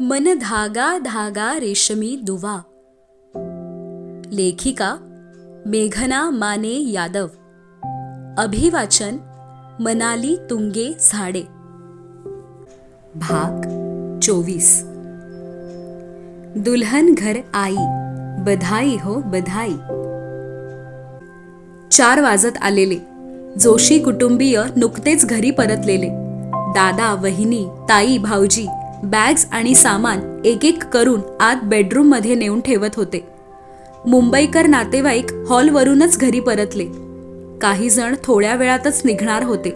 मन धागा धागा रेशमी दुवा. लेखिका मेघना माने यादव. अभिवाचन मनाली तुंगे झाडे. भाग चोवीस. दुल्हन घर आई बधाई हो बधाई. चार वाजत आलेले. जोशी कुटुंबीय नुकतेच घरी परतलेले. दादा वहिनी ताई भाऊजी बॅग्स आणि सामान एक एक करून आत बेडरूममध्ये नेऊन ठेवत होते. मुंबईकर नातेवाईक हॉलवरूनच घरी परतले. काही जण थोड्या वेळातच निघणार होते.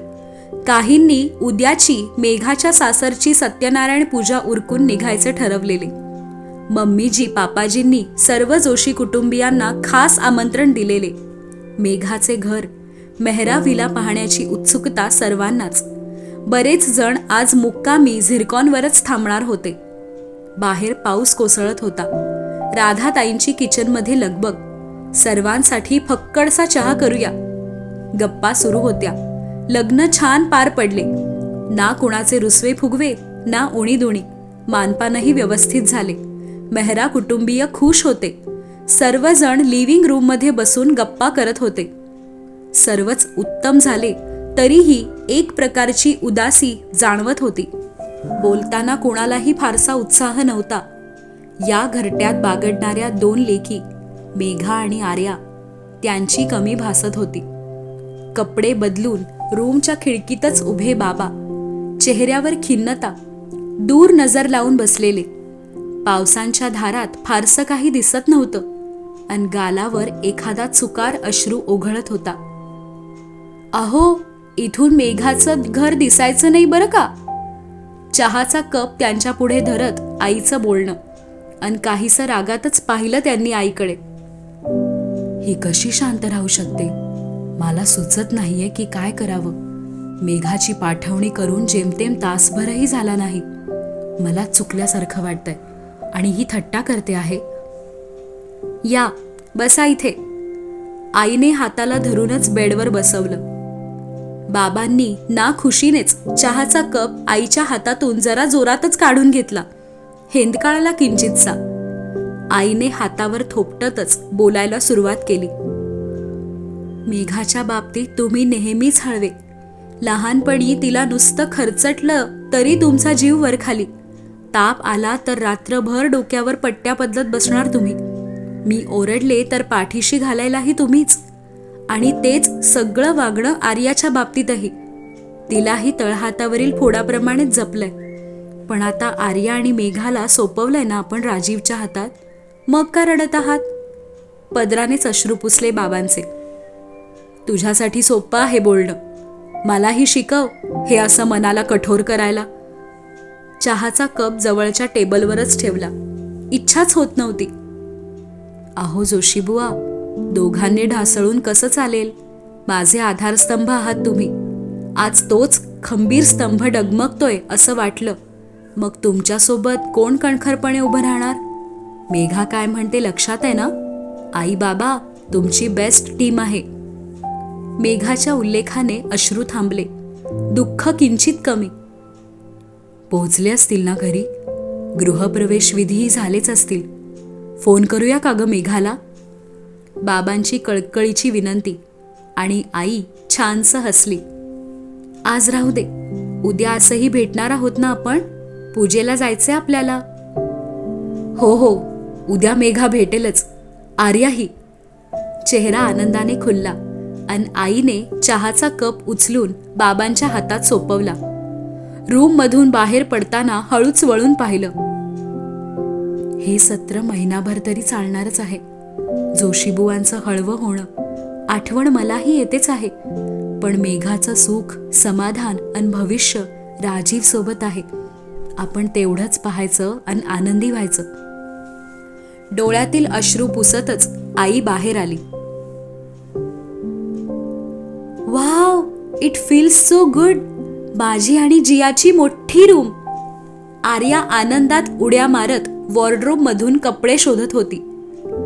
काहींनी उद्याची मेघाच्या सासरची सत्यनारायण पूजा उरकून निघायचे ठरवलेले. मम्मीजी पापाजींनी सर्व जोशी कुटुंबियांना खास आमंत्रण दिलेले. मेघाचे घर मेहरा विला पाहण्याची उत्सुकता सर्वांनाच. बरेच जण आज मुक्कामी झिरकॉनवरच थांबणार होते. बाहेर पाऊस कोसळत होता. राधाताईंची किचनमध्ये लगबग. सर्वांसाठी फक्कडसा चहा करूया. गप्पा सुरू होत्या. लग्न छान पार पडले. ना कुणाचे रुसवे फुगवे ना उणीदुणी. मानपानही व्यवस्थित झाले. मेहरा कुटुंबीय खुश होते. सर्वजण लिव्हिंग रूममध्ये बसून गप्पा करत होते. सर्वच उत्तम झाले. तरीही एक प्रकारची उदासी जाणवत होती. बोलताना कोणालाही फारसा उत्साह नव्हता. या घरट्यात बागडणाऱ्या दोन लेखी मेघा आणि आर्या त्यांची कमी भासत होती. कपडे बदलून रूमच्या खिडकीतच उभे बाबा चेहऱ्यावर खिन्नता दूर नजर लावून बसलेले. पावसांच्या धारात फारसं काही दिसत नव्हतं अन गालावर एखादा चुकार अश्रू ओघळत होता. अहो इथून मेघाचं घर दिसायचं नाही बरं का? चहाचा कप त्यांच्या पुढे धरत आईचं बोलणं. आणि काहीसं रागातच पाहिलं त्यांनी आईकडे. ही कशी शांत राहू शकते? मला सुचत नाहीये की काय करावं. मेघाची पाठवणी करून जेमतेम तासभरही झाला नाही. मला चुकल्यासारखं वाटतंय. आणि ही थट्टा करते आहे. या बसा इथे. आईने हाताला धरूनच बेडवर बसवलं. बाबांनी ना खुशीनेच चहाचा कप आईच्या हातातून जरा जोरातच काढून घेतला. हेंदकाळाला किंचितसा. आईने हातावर थोपटतच बोलायला सुरुवात केली. मेघाच्या बाबतीत तुम्ही नेहमीच हळवे. लहानपणी तिला नुसतं खरचटलं तरी तुमचा जीव वर खाली ताप आला तर रात्रभर डोक्यावर पट्ट्या बदलत बसणार तुम्ही. मी ओरडले तर पाठीशी घालायलाही तुम्हीच. आणि तेच सगळं वागणं आर्याच्या बाबतीतही. तिलाही तळहातावरील फोडाप्रमाणेच जपलंय. पण आता आर्या आणि मेघाला सोपवलंय ना आपण राजीवच्या हातात? मग का रडत आहात? पदरानेच अश्रू पुसले बाबांचे. तुझ्यासाठी सोपं आहे बोलणं. मलाही शिकव हे असं मनाला कठोर करायला. चहाचा कप जवळच्या टेबलवरच ठेवला. इच्छाच होत नव्हती. अहो जोशीबुवा दोघांनी ढासळून कसं चालेल? माझे आधारस्तंभ आहात तुम्ही. आज तोच खंबीर स्तंभ डगमगतोय असं वाटलं. मग तुमच्यासोबत कोण कणखरपणे उभं राहणार? मेघा काय म्हणते लक्षात आहे ना? आई बाबा तुमची बेस्ट टीम आहे. मेघाच्या उल्लेखाने अश्रू थांबले. दुःख किंचित कमी. पोहोचले असतील ना घरी? गृहप्रवेश विधीही झालेच असतील. फोन करूया का ग मेघाला? बाबांची कळकळीची विनंती आणि आई छानसं हसली. आज राहू दे. उद्या असंही भेटणार आहोत ना आपण? पूजेला जायचंय आपल्याला. हो हो. उद्या मेघा भेटेलच. आर्याही. चेहरा आनंदाने खुलला अन आईने चहाचा कप उचलून बाबांच्या हातात सोपवला. रूम मधून बाहेर पडताना हळूच वळून पाहिलं. हे सत्र महिनाभर तरी चालणारच आहे. जोशीबुवांचं हळवं होणं आठवण मलाही येतेच आहे. पण मेघाचं सुख समाधान आणि भविष्य राजीव सोबत आहे. आपण तेवढंच पाहायचं आणि आनंदी व्हायचं. डोळ्यातील अश्रू पुसतच आई बाहेर आली. Wow it feels so good माझी आणि जियाची मोठी रूम. आर्या आनंदात उड्या मारत वॉर्ड्रोब मधून कपडे शोधत होती.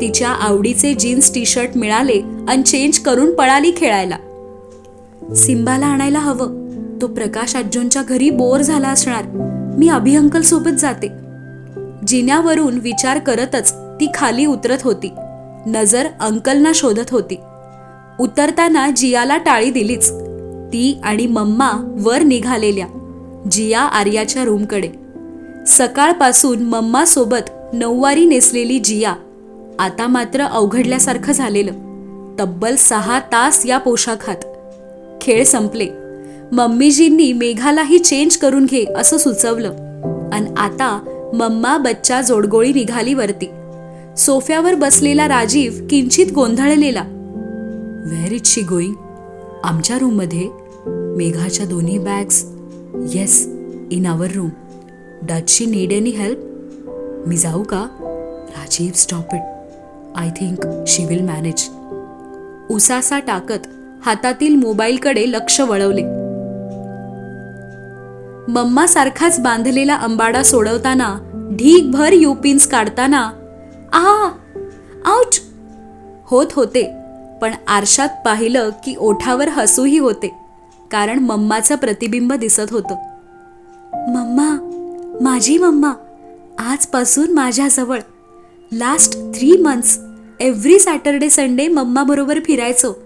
तिच्या आवडीचे जीन्स टी शर्ट मिळाले आणि चेंज करून पळाली खेळायला. सिंबाला आणायला हवं. तो प्रकाश अज्जूनच्या घरी बोर झाला असणार. मी अभि अंकल सोबत जाते. जिन्यावरून विचार करतच ती खाली उतरत होती. नजर अंकलना शोधत होती. उतरताना जियाला टाळी दिलीच. ती आणि मम्मा वर निघालेल्या. जिया आर्याच्या रूमकडे. सकाळपासून मम्मा सोबत नऊवारी नेसलेली जिया आता मात्र अवघडल्यासारखं झालेलं. तब्बल सहा तास या पोशाखात. खेळ संपले. मम्मीजींनी मेघालाही चेंज करून घे असं सुचवलं. आणि आता मम्मा बच्चा जोडगोळी निघाली वरती. सोफ्यावर बसलेला राजीव किंचित गोंधळलेला. व्हेर इज शी गोईंग आमच्या रूममध्ये मेघाच्या दोन्ही bags yes in our room does she need any help मी जाऊ का? Rajiv stop it I think she will manage. उसासा टाकत हातातील मोबाईलकडे लक्ष वळवले. मम्मा सारखाच बांधलेला अंबाडा सोडवताना ढीकभर युपिन्स काढताना आ आउच. होत होते पण आरशात पाहिलं की ओठावर हसूही होते कारण मम्माचं प्रतिबिंब दिसत होतं. मम्मा माझी मम्मा आजपासून माझ्याजवळ last three months every Saturday Sunday mamma बरोबर फिरायचो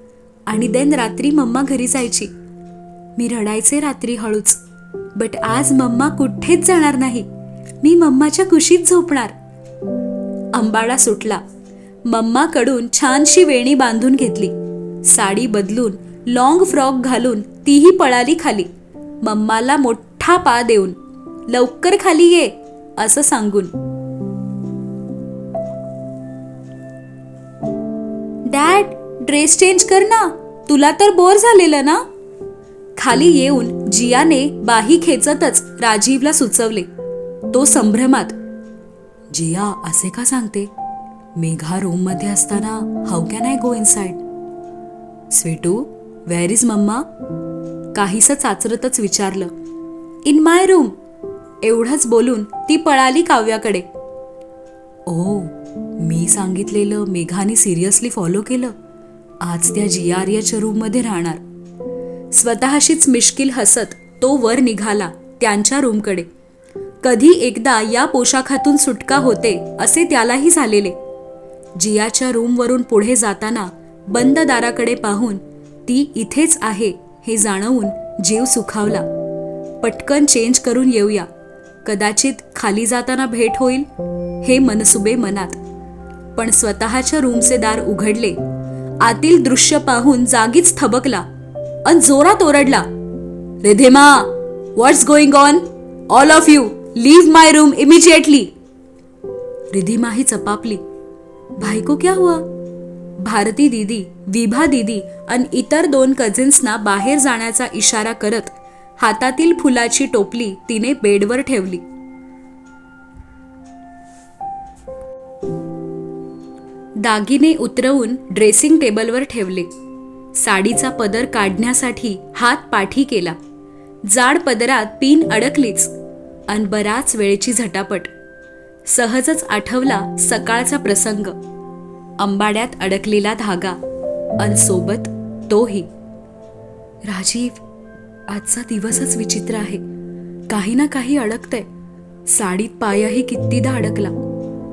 आणि देन रात्री मम्मा घरी जायची. मी रडायचे रात्री हळूच. बट आज मम्मा कुठेच जाणार नाही. मी मम्माच्या कुशीत झोपणार. अंबाडा सुटला. मम्माकडून छानशी वेणी बांधून घेतली. साडी बदलून लॉंग फ्रॉक घालून तीही पळाली खाली. मम्माला मोठा पा देऊन लवकर खाली ये असं सांगून. डॅड ड्रेस चेंज कर ना. तुला तर बोर झालेलं ना? खाली येऊन जियाने बाही खेचतच राजीवला सुचवले. तो संभ्रमात जिया असे का सांगते? मेघा रूममध्ये असताना how can I go inside Sweetu where is mamma काहीस चाचरतच विचारलं. इन माय रूम एवढंच बोलून ती पळाली काव्याकडे. ओ मी सांगितलेलं मेघाने सिरियसली फॉलो केलं. आज त्या जियारियाच्या रूममध्ये राहणार. स्वतःशीच मिश्किल हसत तो वर निघाला त्यांच्या रूमकडे कधी एकदा या पोशाखातून सुटका होते असे त्यालाही झालेले. जियाच्या रूमवरून पुढे जाताना बंद दाराकडे पाहून ती इथेच आहे हे जाणवून जीव सुखावला. पटकन चेंज करून येऊया. कदाचित खाली जाताना भेट होईल हे मनसुबे मनात. पण स्वतःच्या रूमचे दार उघडले. आतील दृश्य पाहून जागीच थबकला अन जोरात ओरडला Ridhima what's going on all of you leave my room immediately Ridhima ही चपापली भाई को क्या हुआ? भारती दीदी विभा दीदी आणि इतर दोन कझिन्सना बाहेर जाण्याचा इशारा करत हातातील फुलाची टोपली तिने बेडवर ठेवली. दागिने उतरवून ड्रेसिंग टेबलवर ठेवले. साडीचा पदर काढण्यासाठी हात पाठी केला. जाड पदरात पिन अडकलीच. अन बराच वेळची झटापट. सहजच आठवला सकाळचा प्रसंग. अंबाड्यात अडकलेला धागा. अन सोबत तोही. राजीव आजचा दिवसच विचित्र आहे. काही ना काही अडकतंय. साडीत पायही कितीदा अडकला.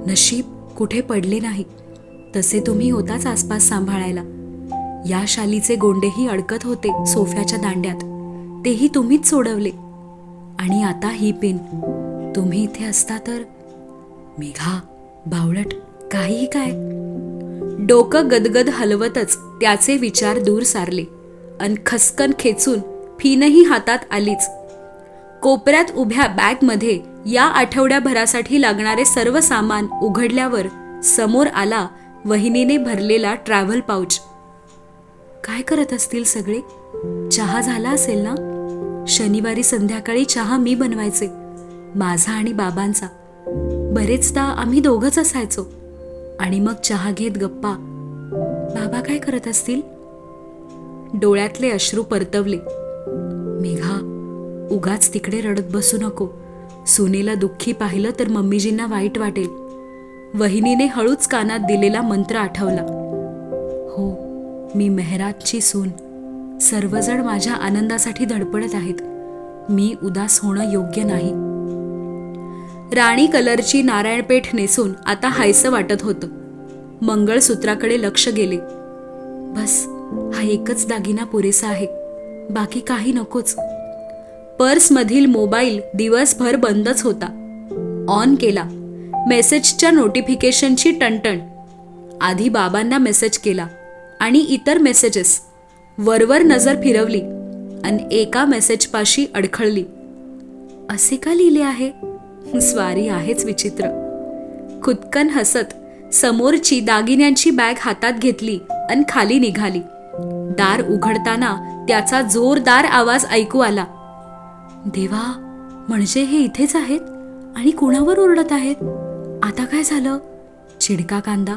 नशीब कुठे पडले नाही. तसे तुम्ही होताच आसपास सांभाळायला. या शालीचे गोंडेही अडकत होते सोफ्याच्या दांड्यात. तेही तुम्हीच सोडवले. आणि आता ही पिन. तुम्ही इथे असता तर? मेघा बावळट काहीही काय? डोकं गदगद हलवतच त्याचे विचार दूर सारले. अन खसकन खेचून फीनही हातात आलीच. कोपऱ्यात उभ्या बॅगमध्ये या आठवड्याभरासाठी लागणारे सर्व सामान उघडल्यावर समोर आला वहिनीने भरलेला ट्रॅव्हल पाऊच काय करत असतील सगळे? चहा झाला असेल ना? शनिवारी संध्याकाळी चहा मी बनवायचे माझा आणि बाबांचा. बरेचदा आम्ही दोघंच असायचो. आणि मग चहा घेत गप्पा. बाबा काय करत असतील? डोळ्यातले अश्रू परतवले. मेघा उगाच तिकडे रडत बसू नको. सुनेला दुःखी पाहिलं तर मम्मीजींना वाईट वाटेल. वहिनीने हळूच कानात दिलेला मंत्र आठवला. हो मी मेहरातची सून. सर्वजण माझ्या आनंदासाठी धडपडत आहेत. मी उदास होणं योग्य नाही. राणी कलरची नारायणपेठ नेसून आता हायसं वाटत होतं. मंगळसूत्राकडे लक्ष गेले. बस हा एकच दागिना पुरेसा आहे. बाकी काही नकोच. पर्समधील मोबाईल दिवसभर बंदच होता. ऑन केला. मेसेजच्या नोटिफिकेशनची टणटण. आधी बाबांना मेसेज केला आणि इतर मेसेजेस वरवर नजर फिरवली आणि एका मेसेजपाशी अडखळली. असे का लिहिले आहे? स्वारी आहेच विचित्र. खुदकन हसत समोरची दागिन्यांची बॅग हातात घेतली आणि खाली निघाली. दार उघडताना त्याचा जोरदार आवाज ऐकू आला. देवा म्हणजे हे इथेच आहेत? आणि कुणावर ओरडत आहेत? आता काय झालं? चिडका कांदा.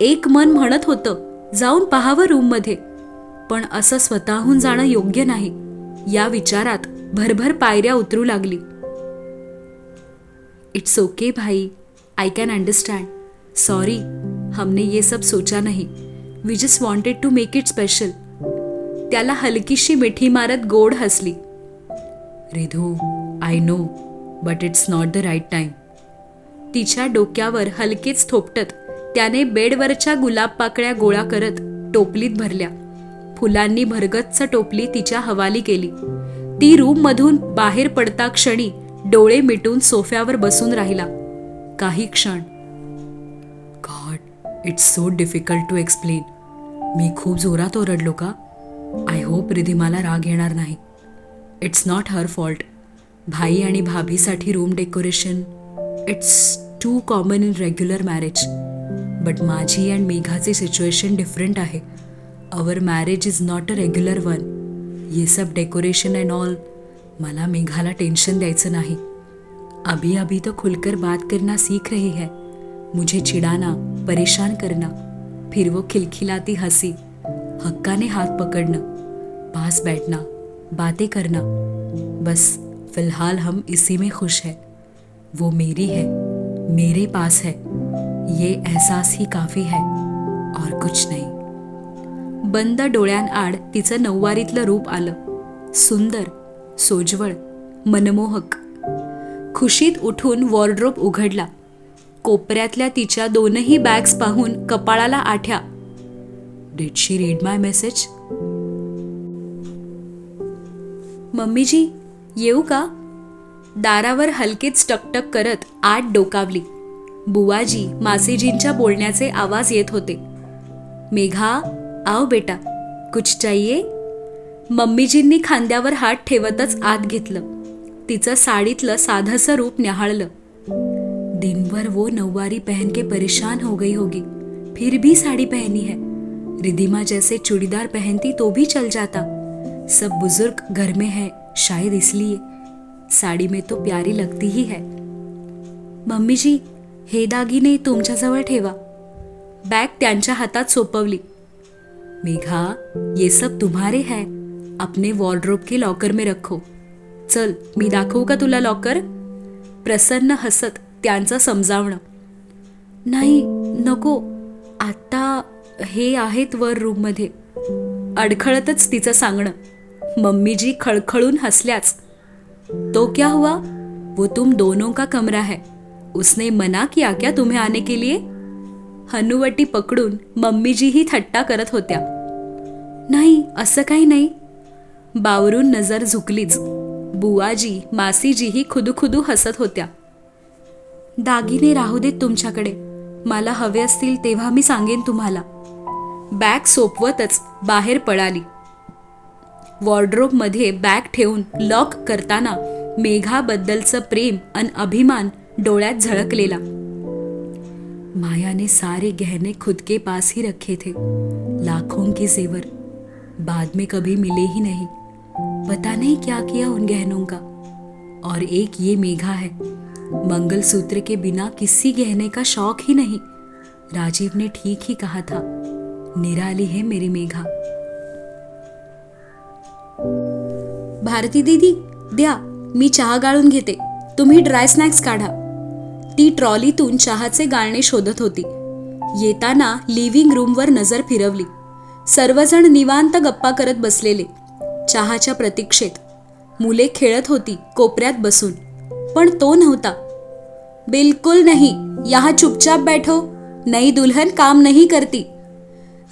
एक मन म्हणत होतं जाऊन पहावं रूममध्ये. पण असं स्वतःहून जाणं योग्य नाही. या विचारात भरभर पायऱ्या उतरू लागली. इट्स ओके भाई आई कॅन अंडरस्टँड. सॉरी हमने ये सब सोचा नाही. We just wanted to make it special. त्याला हलकीशी मिठी मारत गोड हसली. Ridhu I know but it's not the right time. तिच्या डोक्यावर हलकेच थोपटत त्याने बेडवरच्या गुलाब पाकळ्या गोळा करत टोपलीत भरल्या. फुलांनी भरगच्च टोपली तिच्या हवाली केली. ती रूममधून बाहेर पडता क्षणी डोळे मिटून सोफ्यावर बसून राहिला. काही क्षण. God it's so difficult to explain. मी खूप जोरात ओरडलो का? आय होप रिधिमाला राग येणार नाही. It's not her fault. भाई आणि भाभीसाठी room decoration it's too common in regular marriage but माझी अँड मेघाची सिच्युएशन डिफरंट आहे. Our marriage is not a regular one ये सब डेकोरेशन अँड ऑल मला मेघाला टेंशन द्यायचं नाही. अभी अभी तो खुलकर बात करना सीख रही है. मुझे चिढ़ाना, परेशान करना, फिर वो खिलखिलाती हँसी, हक्काने हाथ पकड़ना, पास बैठना, बातें करना. बस, फ़िलहाल हम इसी में खुश है। वो मेरी है मेरे पास है। ये एहसास ही काफी है और कुछ नहीं। बंद डोळ्यांआड तिचं नऊवारीतलं रूप आलं. सुंदर सोज्वळ मनमोहक. खुशीत उठून वॉर्ड्रोब उघडला. कोपऱ्यातल्या तिच्या दोनही बॅग्स पाहून कपाळाला आठ्या. Did she read my message मम्मीजी येऊ का? दारावर हलकेच टकटक करत आत डोकावली. बुवाजी मासीजींच्या बोलण्याचे आवाज येत होते. मेघा आओ बेटा कुछ चाहिए? मम्मीजींनी खांद्यावर हात ठेवतच आत घेतलं. तिचं साडीतलं साधंसं रूप न्याहाळलं. दिनभर वो नौवारी पहन के परेशान हो गई होगी. फिर भी साड़ी पहनी है. रिधिमा जैसे चूड़ीदार पहनती तो भी चल जाता. सब बुजुर्ग घर में है शायद इसलिए. साड़ी में तो प्यारी लगती ही है। मम्मी जी हे दागिने तुमच्याजवळ ठेवा. बॅग त्यांच्या हातात सोपवली. मेघा ये सब तुम्हारे है. अपने वॉर्ड्रोब के लॉकर में रखो. चल मी दाखवू का तुला लॉकर प्रसन्न हसत त्यांचं समजावणं. नाही नको. आता हे आहेत वर रूममध्ये अडखळतच तिचं सांगणं. मम्मीजी खळखळून हसल्याच. तो क्या हुआ? वो तुम दोनों का कमरा है। उसने मना किया क्या तुम्हें आने के लिए? हनुवटी पकडून मम्मीजीही थट्टा करत होत्या। नाही असं काही नाही. बावरून नजर झुकलीच. बुवाजी मासीजीही खुदुखुदू हसत होत्या. दागिने राहू देत तुमच्याकडे. मला हवे असतील तेव्हा मी सांगेन तुम्हाला. बॅग सोपवतच बाहेर पळाली. वॉर्ड्रोबमध्ये बॅग ठेवून लॉक करताना मेघाबद्दलचं प्रेम अन अभिमान डोळ्यात झळकलेला. माया ने सारे गहने खुद के पास ही रखे थे. लाखों के जेवर. बाद में कभी मिले ही नहीं. पता नहीं क्या किया उन गहनों का. और एक ये मेघा है. मंगलसूत्र के बिना किसी गहने का शौक ही नहीं. राजीव ने ठीक ही कहा था. निराली है मेरी मेघा. भारती दिदी द्या मी चहा गाळून घेते. तुम्ही ड्राय स्नॅक्स काढा. ती ट्रॉलीतून चहाचे गाळणे शोधत होती. येताना लिव्हिंग रूमवर नजर फिरवली. सर्वजण निवांत गप्पा करत बसलेले. चहाच्या प्रतीक्षेत. मुले खेळत होती कोपऱ्यात बसून. पण तो नव्हता. बिलकुल नाही. यहा चुपचाप बैठो. नई दुल्हन काम नाही करती.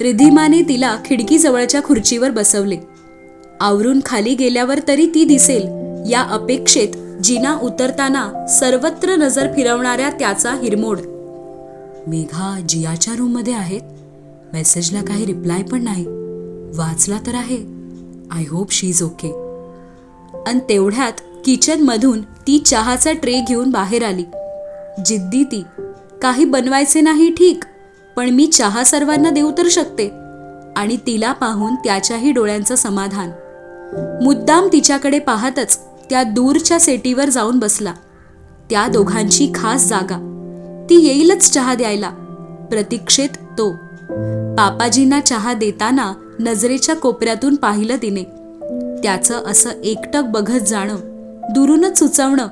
रिधिमाने तिला खिडकीजवळच्या खुर्चीवर बसवले. आवरून खाली गेल्यावर तरी ती दिसेल. या अपेक्षेत जिना उतरताना सर्वत्र नजर फिरवणाऱ्या त्याचा हिरमोड. मेघा जियाच्या रूममध्ये आहेत. मेसेजला काही रिप्लाय पण नाही. वाचला तर आहे. I hope she is okay आणि तेवढ्यात किचनमधून ती चहाचा ट्रे घेऊन बाहेर आली. जिद्दी ती काही बनवायचे नाही ठीक पण मी चहा सर्वांना देऊ तर शकते. आणि तिला पाहून त्याच्याही डोळ्यांचं समाधान. मुद्दाम तिच्याकडे पाहतच त्या दूरच्या सेटीवर जाऊन बसला. त्या दोघांची खास जागा. ती येईलच चहा द्यायला. प्रतीक्षेत तो. पापाजींना चहा देताना नजरेच्या कोपऱ्यातून पाहिलं तिने. त्याचं असं एकटक बघत जाणं दुरूनच सुचवणं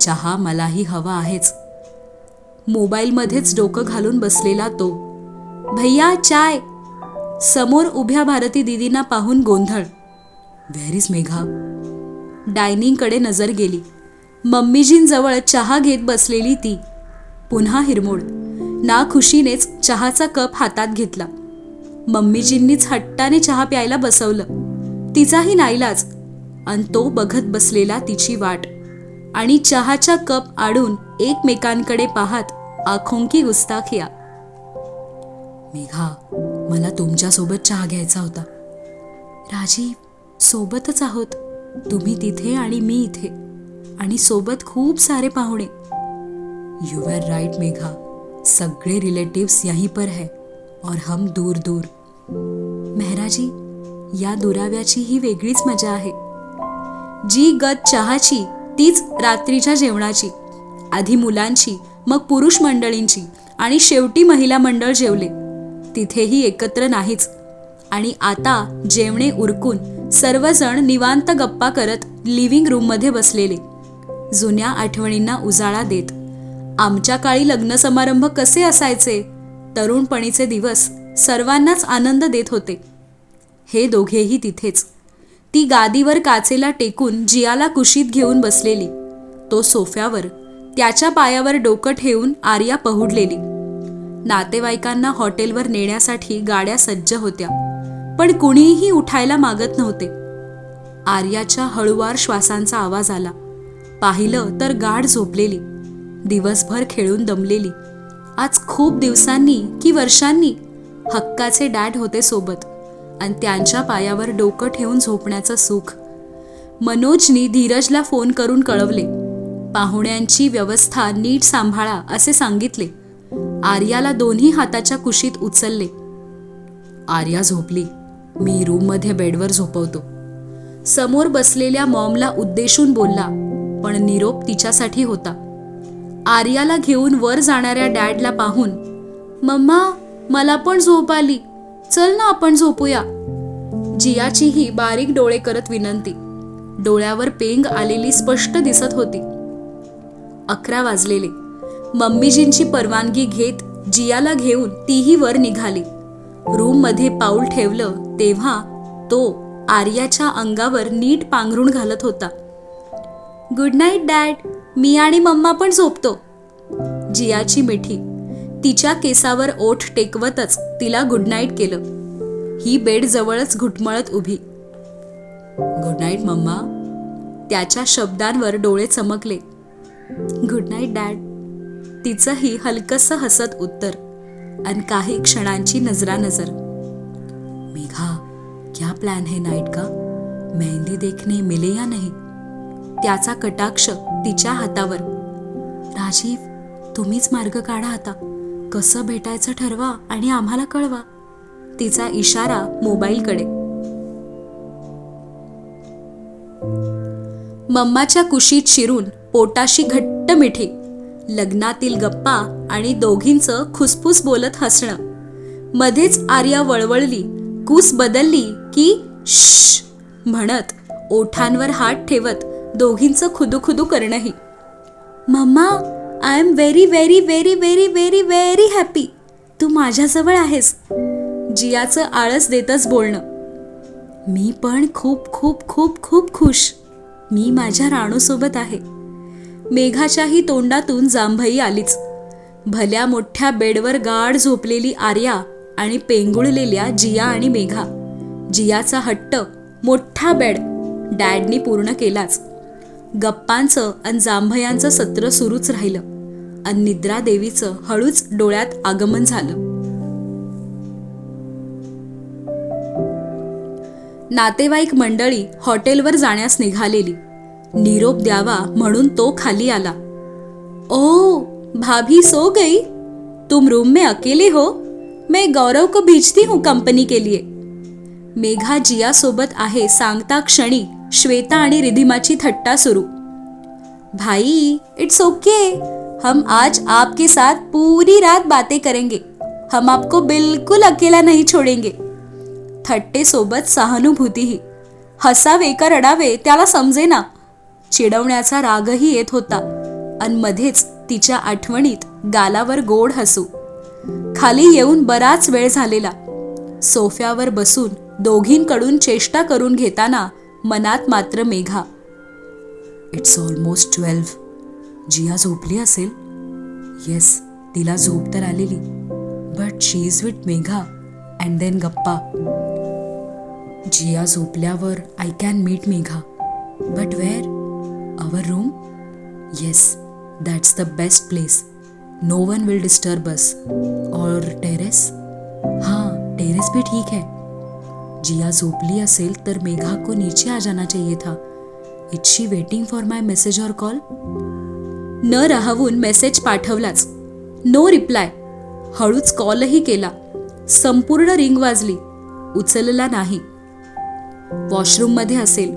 चहा मलाही हवा आहेच. मोबाईलमध्येच डोकं घालून बसलेला तो. भैया चाय. समोर उभ्या भारती दिदींना पाहून गोंधळ. व्हेर इज मेघा डायनिंगकडे नजर गेली. मम्मीजींजवळ चहा घेत बसलेली ती. पुन्हा हिरमोड. ना खुशीनेच चहाचा कप हातात घेतला. मम्मीजींनीच हट्टाने चहा प्यायला बसवलं. तिचाही नाईलाज. आणि तो बघत बसलेला तिची वाट. आणि चहाचा कप आडून एकमेकांकडे पाहत आखोंकी गुस्ताखिया मेघा मला तुमच्यासोबत चहा घ्यायचा होता. राजीव सोबतच आहोत. तुम्ही तिथे आणि मी इथे. आणि सोबत खूप सारे पाहुणे. You are right Megha. सगळे रिलेटिव्स यहीं पर है. और हम दूर दूर मेहराजी या दुराव्याची ही वेगळीच मजा आहे. जी गत चहाची तीच रात्रीच्या जेवणाची. आधी मुलांची मग पुरुष मंडळींची. आणि शेवटी महिला मंडळ जेवले. तिथेही एकत्र नाहीच. आणि आता जेवणे उरकून सर्वजण निवांत गप्पा करत लिव्हिंग रूममध्ये बसलेले. जुन्या आठवणींना उजाळा देत. आमच्या काळी लग्न समारंभ कसे असायचे? तरुणपणीचे दिवस सर्वांनाच आनंद देत होते. हे दोघेही तिथेच. ती गादीवर काचेला टेकून जियाला कुशीत घेऊन बसलेली. तो सोफ्यावर त्याच्या पायावर डोकं ठेवून आर्या पहुडलेली. नातेवाईकांना हॉटेलवर नेण्यासाठी गाड्या सज्ज होत्या. पण कुणीही उठायला मागत नव्हते. आर्याच्या हळुवार श्वासांचा आवाज आला. पाहिलं तर गाढ झोपलेली. दिवसभर खेळून दमलेली. आज खूप दिवसांनी की वर्षांनी हक्काचे डॅड होते सोबत आणि त्यांच्या पायावर डोकं ठेवून झोपण्याचं सुख. मनोजनी धीरजला फोन करून कळवले. पाहुण्यांची व्यवस्था नीट सांभाळा असे सांगितले. आर्याला दोन्ही हाताच्या कुशीत उचलले. आर्या झोपली. मी रूममध्ये बेडवर झोपवतो. समोर बसलेल्या मॉमला उद्देशून बोलला पण निरोप तिच्यासाठी होता. आर्याला घेऊन वर जाणाऱ्या डॅडला पाहून मम्मा मला पण झोप आली. चल ना आपण झोपूया. जियाचीही बारीक डोळे करत विनंती. डोळ्यावर पेंग आलेली स्पष्ट दिसत होती. अकरा वाजलेले. मम्मीजींची परवानगी घेत जियाला घेऊन तीही वर निघाली. रूममध्ये पाऊल ठेवलं तेव्हा तो आर्याच्या अंगावर नीट पांघरून घालत होता. Good night dad. मी आणि मम्मा पण झोपतो. जियाची मिठी तिच्या केसावर ओठ टेकवतच तिला गुड नाईट केलं. ही बेड जवळच घुटमळत उभी. Good night mamma. त्याच्या शब्दांवर डोळे चमकले. Good night dad. तिचंही हलकस हसत उत्तर. आणि काही क्षणांची नजरा नजर मेघा क्या प्लॅन है नाईट का? मेहंदी देखने मिले या नाही? त्याचा कटाक्ष तिच्या हातावर. राजीव तुम्हीच मार्ग काढा आता. कसं भेटायचं ठरवा आणि आम्हाला कळवा. तिचा इशारा मोबाईलकडे. मम्माच्या कुशीत शिरून पोटाशी घट्ट मिठी. लग्नातील गप्पा आणि दोघींचं खुसफुस बोलत हसणं. मध्येच आर्या वळवळली कूस बदलली की श म्हणत ओठांवर हात ठेवत दोघींचं खुदुखुदू करणंही. Mamma I am very very very very very very happy तू माझ्याजवळ आहेस. जियाचं आळस देतच बोलणं. मी पण खूप खूप खूप खूप खुश. मी माझ्या राणूसोबत आहे. मेघाच्याही तोंडातून जांभई आलीच. भल्या मोठ्या बेडवर गाढ झोपलेली आर्या आणि पेंगुळलेल्या जिया आणि मेघा. जियाचा हट्ट मोठा बेड डॅडनी पूर्ण केलाच. गप्पांचं आणि जांभयांचं सत्र सुरूच राहिलं. आणि निद्रा देवीचं हळूच डोळ्यात आगमन झालं. नातेवाईक मंडळी हॉटेलवर जाण्यास निघालेली. निरोप द्यावा म्हणून तो खाली आला. ओ भाभी सो गई. तुम रूम में अकेले हो? मैं गौरव को भेजती हूँ कंपनी के लिए. मेघा जिया सोबत आहे सांगता क्षणी श्वेता आणि रिधिमाची थट्टा सुरू. भाई इट्स ओके हम आज आपके साथ पूरी रात बातें करेंगे. हम आपको बिल्कुल अकेला नहीं छोड़ेंगे. थट्टे सोबत सहानुभूतीही हसावे का रडावे त्याला समजेना. चिडवण्याचा रागही येत होता. अन मध्येच तिच्या आठवणीत गालावर गोड हसू. खाली येऊन बराच वेळ झालेला. सोफ्यावर बसून दोघींकडून चेष्टा करून घेताना मनात मात्र Megha it's almost twelve Jiya झोपली असेल? येस तिला झोप तर आलेली. But she is with Megha and then गप्पा. Jiya झोपल्यावर I can meet Megha. But where our room yes that's the best place no one will disturb us और terrace हाँ terrace भी ठीक है. जिया झोपली असेल तर मेघा को नीचे आ जाना चाहिए था. It's she waiting for my message और कॉल न राहवून मेसेज पाठवलाच. नो रिप्लाय हळूच कॉलही केला. संपूर्ण रिंग वाजली. उचलला नाही. वॉशरूममध्ये असेल.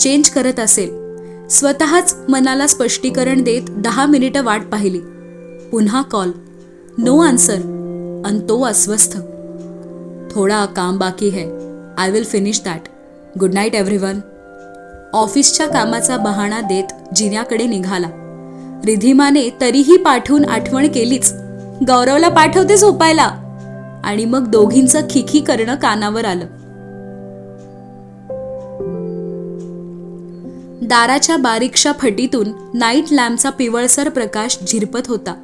चेंज करत असेल. स्वतःच मनाला स्पष्टीकरण देत दहा मिनिटं वाट पाहिली. पुन्हा कॉल. No answer. अन तो अस्वस्थ. थोडा काम बाकी है. I will finish that. Good night everyone. ऑफिसच्या कामाचा बहाणा देत जिन्याकडे निघाला. रिधिमाने तरीही पाठवून आठवण केलीच. गौरवला पाठवते झोपायला आणि मग दोघींचं खिखी करणं कानावर आलं. दाराच्या बारीकशा फटीतून नाईट लॅम्पचा पिवळसर प्रकाश झिरपत होता.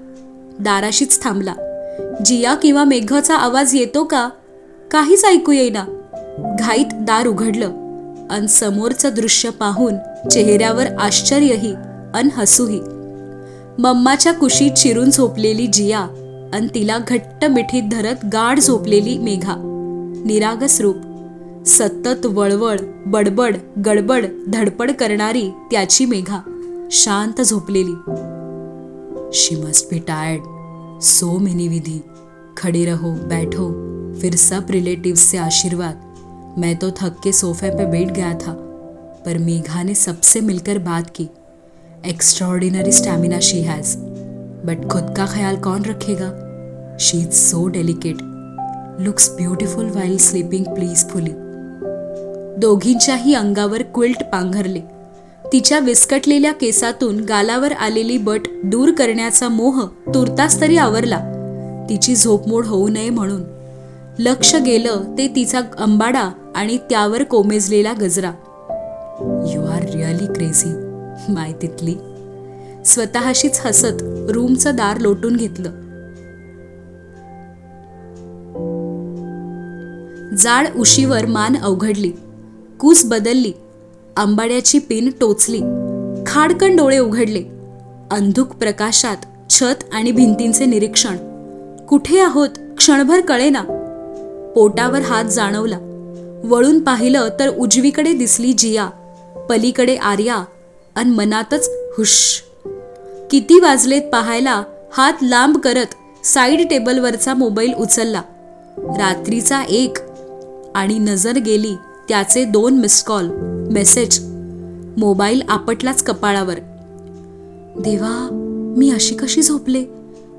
दाराशीच थांबला. जिया किंवा मेघाचा आवाज येतो का? काहीच ऐकू येईना. घाईत दार उघडलं. अन समोरचं दृश्य पाहून चेहऱ्यावर आश्चर्यही अन हसूही. मम्माच्या कुशीत चिरून झोपलेली जिया अन तिला घट्ट मिठीत धरत गाढ झोपलेली मेघा. निरागस रूप. सतत वळवळ, बडबड, गडबड, धडपड करणारी त्याची मेघा शांत झोपलेली. She must be tired so many विधी. खड़े रहो, बैठो, फिर सब रिलेटिव्स से आशीर्वाद. मैं तो थक के सोफे पे बैठ गया था, पर मेघा ने सबसे मिलकर बात की। Extraordinary stamina she has but खुद का ख्याल कौन रखेगा? She is so delicate looks beautiful while sleeping peacefully दोघींच्याही अंगावर क्विल्ट पांघरले. तिच्या विस्कटलेल्या केसातून गालावर आलेली बट दूर करण्याचा मोह तुर्तास तरी आवरला. तिची झोपमोड होऊ नये म्हणून. लक्ष गेलं ते तिचा अंबाडा आणि त्यावर कोमेजलेला गजरा. You are really crazy my तिथली स्वतःशीच हसत रूमचं दार लोटून घेतलं. जाड उशीवर मान अवघडली. कूस बदलली. आंबाड्याची पिन टोचली. खाडकन डोळे उघडले. अंधुक प्रकाशात छत आणि भिंतींचे निरीक्षण. कुठे आहोत? क्षणभर कळेना. पोटावर हात जाणवला. वळून पाहिलं तर उजवीकडे दिसली जिया. पलीकडे आर्या अन मनातच हुश. किती वाजलेत पाहायला? हात लांब करत साईड टेबलवरचा मोबाईल उचलला. रात्रीचा एक आणि नजर गेली. त्याचे दोन मिस कॉल मेसेज मोबाईल आपटलाच कपाळावर. देवा मी अशी कशी झोपले?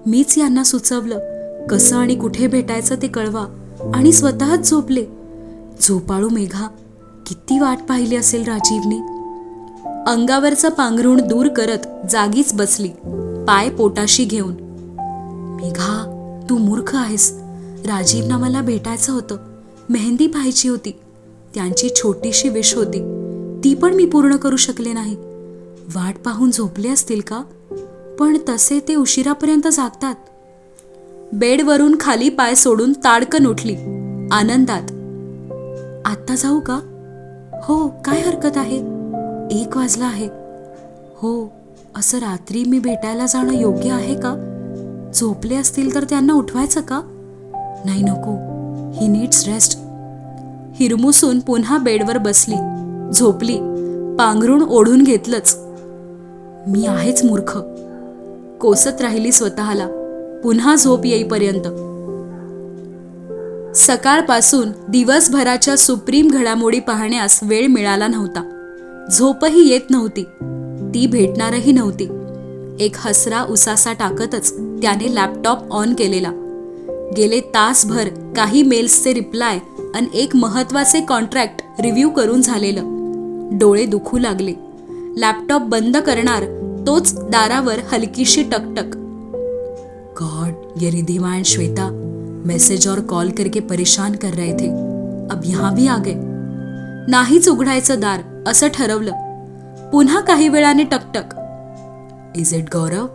मीच यांना सुचवलं कसं आणि कुठे भेटायचं ते कळवा आणि स्वतःच झोपले. झोपाळू मेघा किती वाट पाहिली असेल राजीवने? अंगावरचं पांघरुण दूर करत जागीच बसली पाय पोटाशी घेऊन. मेघा तू मूर्ख आहेस. राजीवना मला भेटायचं होतं. मेहंदी पाहायची होती. त्यांची छोटीशी विश होती. ती पण मी पूर्ण करू शकले नाही. वाट पाहून झोपले असतील का? पण तसे ते उशिरापर्यंत जागतात. बेडवरून खाली पाय सोडून ताडकन उठली. आनंदात आत्ता जाऊ का? हो काय हरकत आहे? एक वाजला आहे. हो असं रात्री मी भेटायला जाणं योग्य आहे का? झोपले असतील तर त्यांना उठवायचं का? नाही नको ही नीड्स रेस्ट हिरमुसून पुन्हा बेडवर बसली. झोपली. पांघरून ओढून घेतलंच. मी आहेच मूर्ख. कोसत राहिली स्वतःला. पुन्हा झोप येईपर्यंत. सकाळपासून दिवसभराच्या सुप्रीम घडामोडी पाहण्यास वेळ मिळाला नव्हता. झोपही येत नव्हती. ती भेटणारही नव्हती. एक हसरा उसासा टाकतच त्याने लॅपटॉप ऑन केलेला. गेले तासभर काही मेल्सचे रिप्लाय आणि एक महत्त्वाचे कॉन्ट्रॅक्ट रिव्ह्यू करून झालेलं. डोळे दुखू लागले. लॅपटॉप बंद करणार तोच दारावर हलकीशी टकटक. गॉड ये रिधिमा एंड श्वेता मैसेज और कॉल करके परेशान कर रहे थे. अब यहाँ भी आ गए. नाहीच उघडायचं दार असं ठरवलं. पुन्हा काही वेळाने टकटक. इज इट गौरव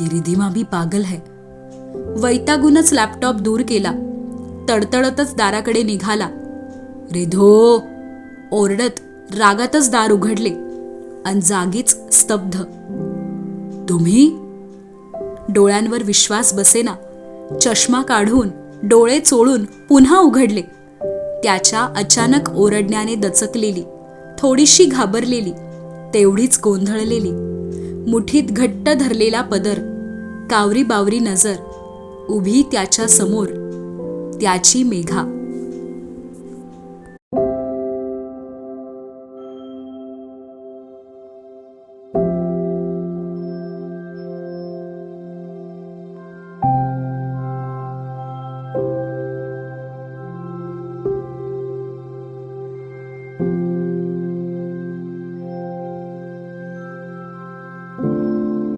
ये रिधिमा भी पागल है. वैतागूनच लॅपटॉप दूर केला. तडतडतच दाराकडे निघाला. रिधो ओरडत रागातच दार उघडले अन जागीच स्तब्ध. तुम्ही? डोळ्यांवर विश्वास बसेना चष्मा काढून डोळे चोळून पुन्हा उघडले. त्याच्या अचानक ओरडण्याने दचकलेली थोडीशी घाबरलेली तेवढीच गोंधळलेली मुठीत घट्ट धरलेला पदर कावरी बावरी नजर उभी त्याच्यासमोर. त्याची मेघा